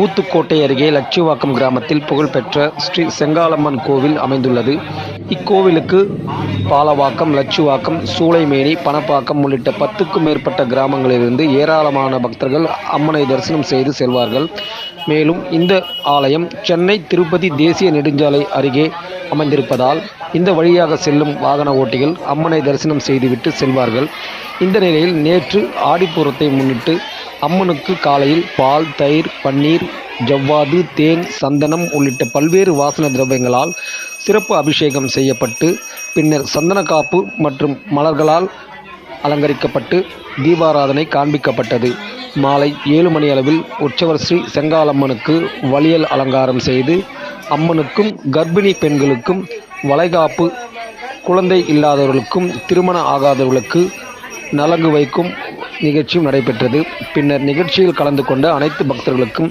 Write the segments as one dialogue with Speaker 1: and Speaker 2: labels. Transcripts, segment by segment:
Speaker 1: ஊத்துக்கோட்டை அருகே லட்சுவாக்கம் கிராமத்தில் புகழ்பெற்ற ஸ்ரீ செங்காலம்மன் கோவில் அமைந்துள்ளது. இக்கோவிலுக்கு பாலவாக்கம் லட்சுவாக்கம் சூளைமேனி பணப்பாக்கம் உள்ளிட்ட பத்துக்கும் மேற்பட்ட கிராமங்களிலிருந்து ஏராளமான பக்தர்கள் அம்மனை தரிசனம் செய்து செல்வார்கள். மேலும் இந்த ஆலயம் சென்னை திருப்பதி தேசிய நெடுஞ்சாலை அருகே அமைந்திருப்பதால் இந்த வழியாக செல்லும் வாகன ஓட்டிகள் அம்மனை தரிசனம் செய்துவிட்டு செல்வார்கள். இந்த நிலையில் நேற்று ஆடிப்பூரத்தை முன்னிட்டு அம்மனுக்கு காலையில் பால் தயிர் பன்னீர் ஜவ்வாது தேன் சந்தனம் உள்ளிட்ட பல்வேறு வாசன திரவியங்களால் சிறப்பு அபிஷேகம் செய்யப்பட்டு பின்னர் சந்தன காப்பு மற்றும் மலர்களால் அலங்கரிக்கப்பட்டு தீபாராதனை காண்பிக்கப்பட்டது. மாலை ஏழு மணி அளவில் உற்சவர் ஸ்ரீ செங்காலம்மனுக்கு வளியல் அலங்காரம் செய்து அம்மனுக்கும் கர்ப்பிணி பெண்களுக்கும் வளைகாப்பு குழந்தை இல்லாதவர்களுக்கும் திருமண ஆகாதவர்களுக்கு நலங்கு வைக்கும் நிகழ்ச்சியும் நடைபெற்றது. பின்னர் நிகழ்ச்சியில் கலந்து கொண்ட அனைத்து பக்தர்களுக்கும்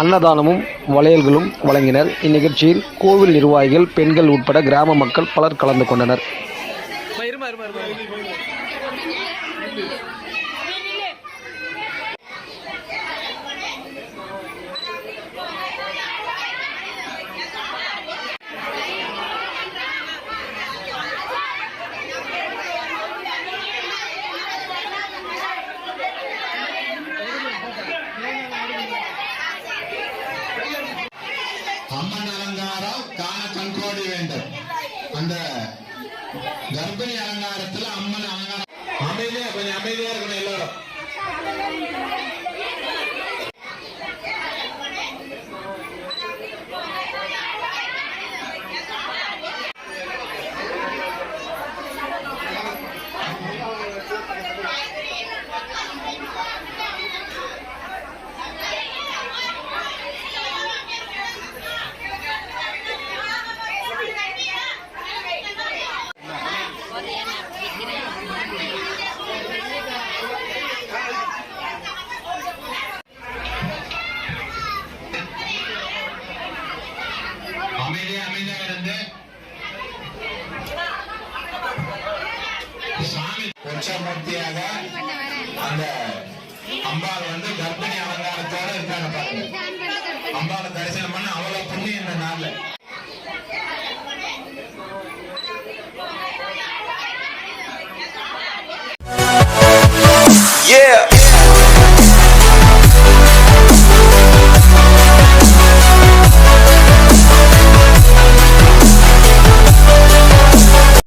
Speaker 1: அன்னதானமும் வளையல்களும் வழங்கினர். இந்நிகழ்ச்சியில் கோவில் நிர்வாகிகள் பெண்கள் உட்பட கிராம மக்கள் பலர் கலந்து கொண்டனர்.
Speaker 2: அம்மன் அலங்காரம் காண கண்கோடி வேண்டும். அந்த கர்ப்பிணி அலங்காரத்துல அம்மன் அலங்காரம். அமைதியா கொஞ்சம் அமைதியா இருக்கணும். இருந்து சாமி உச்சமூர்த்தியாக அந்த அம்பாள் வந்து கர்ப்பிணி அலங்காரத்தோட இருக்காங்க பாருங்க. அம்பாளை தரிசனம் பண்ண அவ்வளவு புண்ணியம் இந்த நாள்ல.